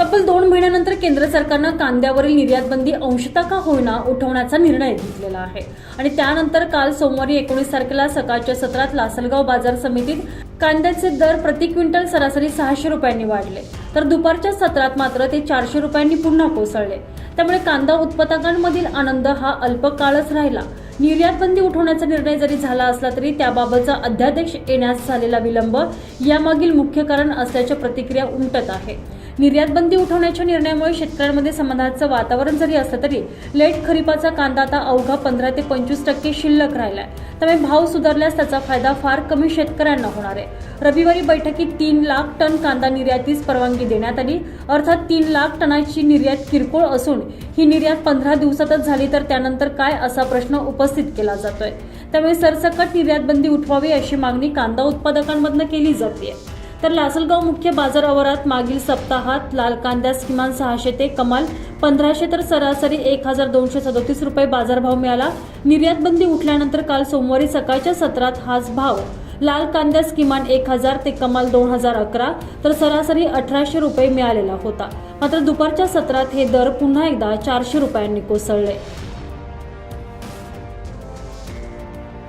तब्बल दोन महिन्यानंतर केंद्र सरकारनं कांद्यावरील निर्यात बंदी अंशतः का होईना उठवण्याचा निर्णय घेतलेला आहे. आणि त्यानंतर काल सोमवारी एकोणीस तारखेला सकाळच्या सत्रात लासलगाव बाजार समितीत कांद्याचे दर प्रति क्विंटल सरासरी सहाशे रुपयांनी वाढले. तर दुपारच्या सत्रात मात्र ते चारशे रुपयांनी पुन्हा कोसळले. त्यामुळे कांदा उत्पादकांमधील आनंद हा अल्पकाळच राहिला. निर्यात बंदी उठवण्याचा निर्णय जरी झाला असला तरी त्याबाबतचा अध्यादेश येण्यास झालेला विलंब यामागील मुख्य कारण असल्याच्या प्रतिक्रिया उमटत आहे. निर्यात बंदी उठवण्याच्या निर्णयामुळे शेतकऱ्यांमध्ये समाधानाचं वातावरण जरी असलं तरी लेट खरीपाचा कांदा आता अवघा पंधरा ते पंचवीस टक्के शिल्लक राहिलाय. त्यामुळे भाव सुधारल्यास त्याचा फायदा फार कमी शेतकऱ्यांना होणार आहे. रविवारी बैठकीत तीन लाख टन कांदा निर्यातीस परवानगी देण्यात आली. अर्थात तीन लाख टनाची निर्यात किरकोळ असून ही निर्यात पंधरा दिवसातच झाली तर त्यानंतर काय असा प्रश्न उपस्थित केला जातोय. त्यामुळे सरसकट निर्यात बंदी उठवावी अशी मागणी कांदा उत्पादकांमधनं केली जाते तर लासलगाव मुख्य बाजार आवारात मागील सप्ताहात लाल कांद्यास किमान सहाशे ते कमाल पंधराशे तर सरासरी एक हजार दोनशे सदोतीस रुपये बाजारभाव मिळाला. निर्यात बंदी उठल्यानंतर काल सोमवारी सकाळच्या सत्रात हाच भाव. लाल कांद्यास किमान एक हजार ते कमाल दोन हजार अकरा तर सरासरी अठराशे रुपये मिळालेला होता. मात्र दुपारच्या सत्रात हे दर पुन्हा एकदा चारशे रुपयांनी कोसळले.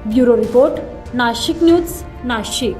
Bureau report Nashik news Nashik.